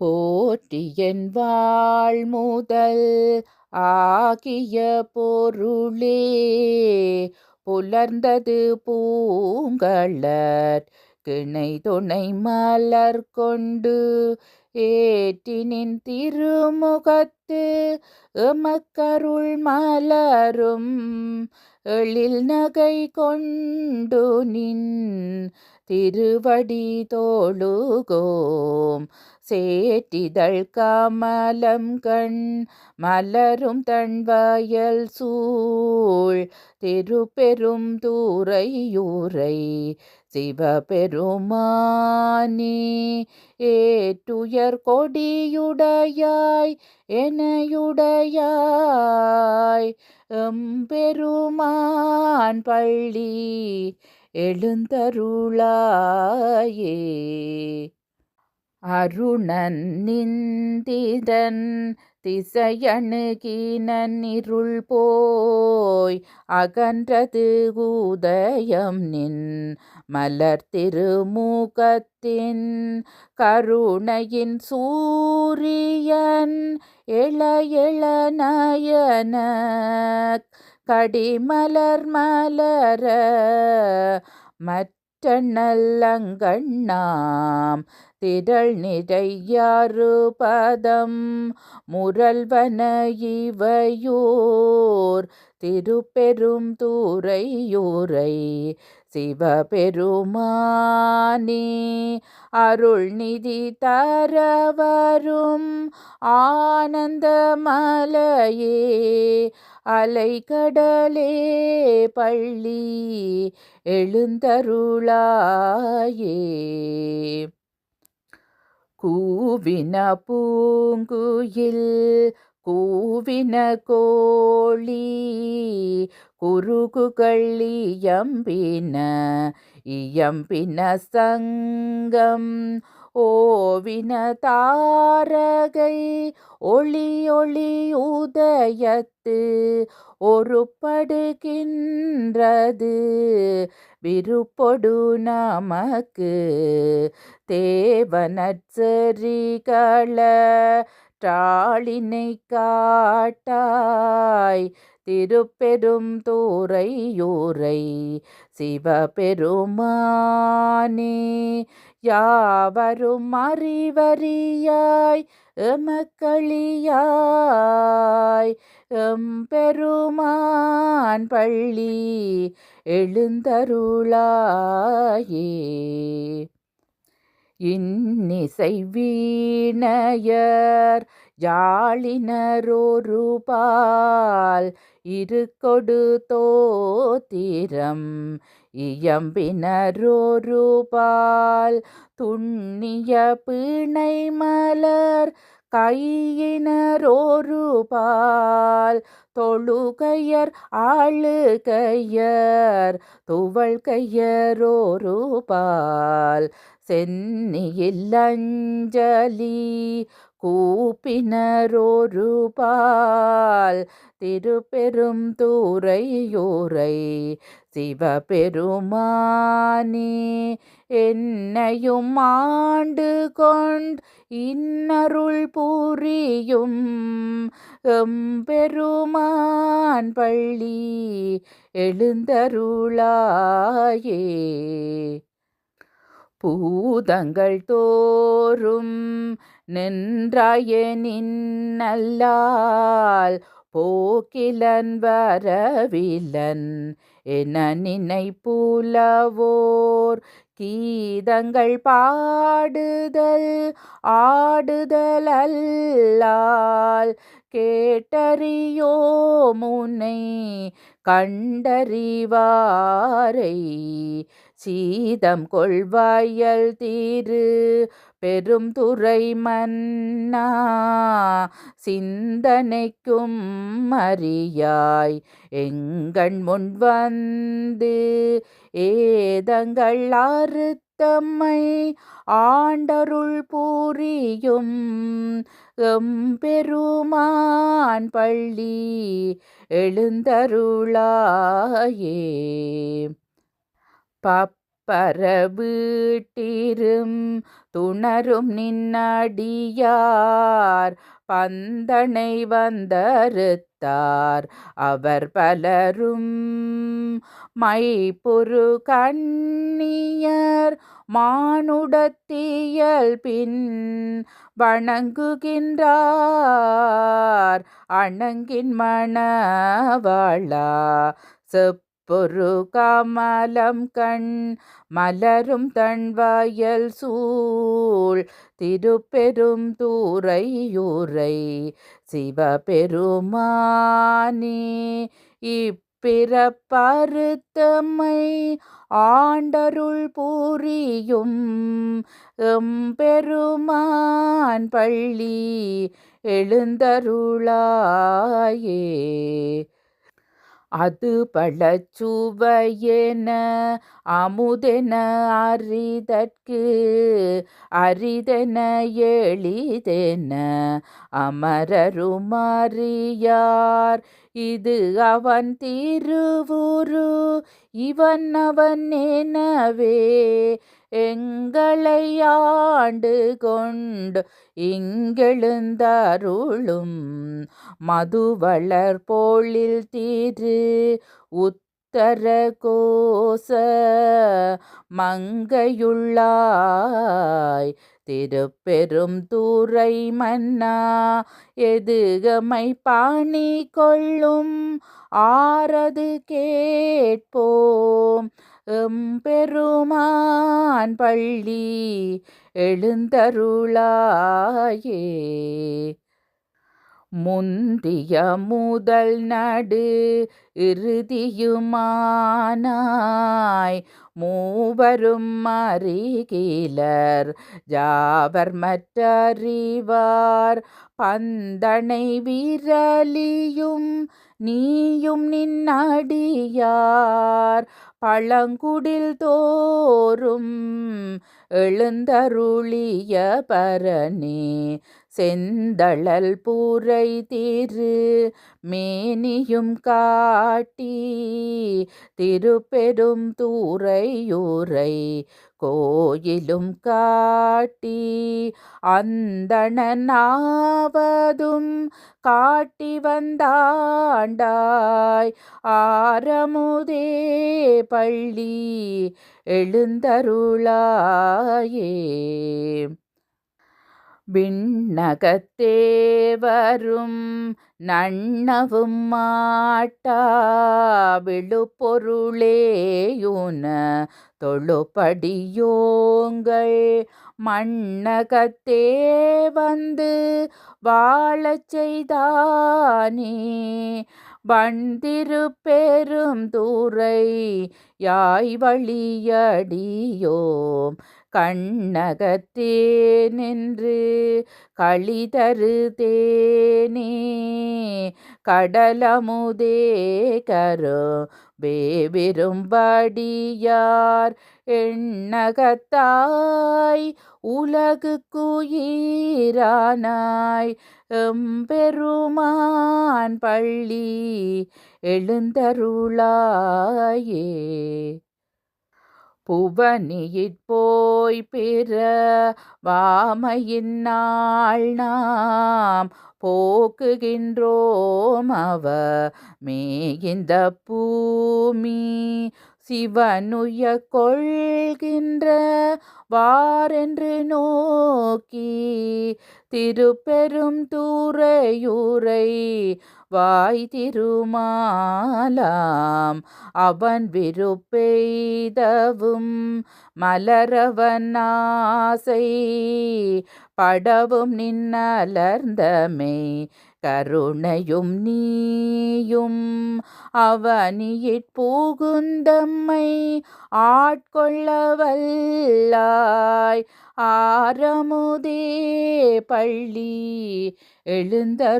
போற்றியன் வாழ் முதல் ஆகிய பொருளே. புலர்ந்தது பூங்களர் கிணை துணை மலர் கொண்டு ஏற்றினின் திருமுகத்து எமக்கருள் மலரும் எழில் நகை கொண்டு நின் திருவடி தோழுகோம். சேற்றிதழ் காமலம் கண் மலரும் தன்வயல் சூழ். திருப்பெரும் தூரையூரை சிவபெருமானே ஏற்றுயர் கொடியுடையாய் எனையுடையாய். எம்பெருமான் பள்ளி எழுந்தருளாயே. அருணன் நிந்திதன் திசையணுகினன் இருள் போய் அகன்றது உதயம் நின் மலர் திருமுகத்தின் கருணையின் சூரியன் எள எள நயன கடிமலர் மலர மற்றண்ணல்லங்கண்ணாம். திரள் நிறையாறு பதம் முரல்வன இவையோர். திருப்பெரும் தூரையூரை சிவபெருமானே அருள் நிதி தரவரும் ஆனந்த மலையே அலைக்கடலே பள்ளி எழுந்தருளாயே. கூவின பூங்குயில் கூவின கோழி குறுகுகள் இயம்பின இயம்பின சங்கம் ஓவின தாரகை ஒளி ஒளி உதயத்து ஒருப்படுகின்றது விருப்பொடு நமக்கு தேவனச்சரிகள டாளினை காட்டாய் திருப்பெரும் தூரையூரை சிவபெருமானே யாவரும் அறிவறியாய் எமக்களியாய் எம்பெருமான் பள்ளி எழுந்தருளாயே. இன்னிசை வீணையர் யாழினரொரு பால் இரு கொடு தோத்திரம் இயம்பினரொரு துண்ணிய பிணை மலர் கையினரொருபால் தொழுகையர் ஆளுகையர் துவள் கையரோரு பால் கூப்பினரொருபால் திருப்பெரும் தூரையோரை சிவபெருமானே என்னையும் ஆண்டு கொண்டு இன்னருள் புரியும் எம்பெருமான் பள்ளி எழுந்தருளாயே. பூதங்கள் தோறும் நின்றாய நின்னல்லால் போக்கிலன் வரவிலன் என நினைப்புலவோர் கீதங்கள் பாடுதல் ஆடுதல் அல்லால் கேட்டறியோ முனை கண்டறிவாரை சீதம் கொள்வாயல் தீரு பெரும் துறை மன்னா சிந்தனைக்கும் அறியாய் எங்கண் முன் வந்து ஏதங்கள் அறுத்தம்மை ஆண்டருள் பூரியும் எம்பெருமான் பள்ளி எழுந்தருளாயே. பப்பரவீட்டிரும் துணரும் நின்னடியார். பந்தனை வந்தறுத்தார் அவர் பலரும். மைப்புரு கண்ணியர் மானுடத்தியல் பின் வணங்குகின்றார். அணங்கின் மணவாளா செப்பொரு காமலம் கண் மலரும் தன்வாயல் சூழ். திருப்பெரும் தூரையூரை சிவபெருமானே இப்பிறப்பருத்தமை ஆண்டருள் பூரியும் எம்பெருமான் பள்ளி எழுந்தருளாயே. அது பழச்சுவையென அமுதென அறிதற்கு அரிதென எளிதென அமரருமாறியார். இது அவன் திருவுரு இவன் அவன் எனவே எங்களை ஆண்டு கொண்டு இங்கெழுந்தருளும். மதுவளர் போழில் தீரு உத் கரகோச மங்கையுள்ளாய். திருப்பெரும் தூரை மன்னா எதுகமை பாணி கொள்ளும் ஆறது கேட்போம். எம்பெருமான் பள்ளி எழுந்தருளாயே. முந்திய முதல் நடு இறுதியுமானாய். மூவரும் அறிகிலர் ஜாவர் மற்றறிவார். பந்தனை விரலியும் நீயும் நின்னடியார் பழங்குடில் தோறும் எழுந்தருளிய பரணி செந்தழல் பூரை திரு மேனியும் காட்டி திருப்பெரும் தூரையூரை கோயிலும் காட்டி அந்தணனாவதும் காட்டி வந்தாண்டாய் ஆரமுதே பள்ளி எழுந்தருளாயே. விண்ணகத்தே வரும் நன்னவும் மாட்டா விழுப்பொருளேயுன தொழுபடியோங்கள். மண்ணகத்தே வந்து வாழச் செய்தானே வந்திருப்பெரும் தூரை யாய் வழியடியோம். கண்ணகத்தே நின்று களிதரு தேனே கடலமுதே கரோ வேவிரும்படியார் எண்ணகத்தாய் உலகுக்குயிரானாய். எம்பெருமான் பள்ளி எழுந்தருளாயே. புவனியிற் போய் பிற வாமையின் நாள் நாம் போக்குகின்றோம் அவ மேய்ந்த பூமி சிவனுய கொள்கின்ற வாரென்று நோக்கி திருப்பெரும் தூரையூரை வாய் திருமாலாம். அவன் விருப்பெய்தவும் மலரவன் ஆசை படவும் நின்னலர்ந்தமை கருணையும் நீயும் அவனியிற் பூகுந்தம்மை ஆட்கொள்ளவல்லாய் ஆரமுதே பள்ளி எழுந்தருளாயே.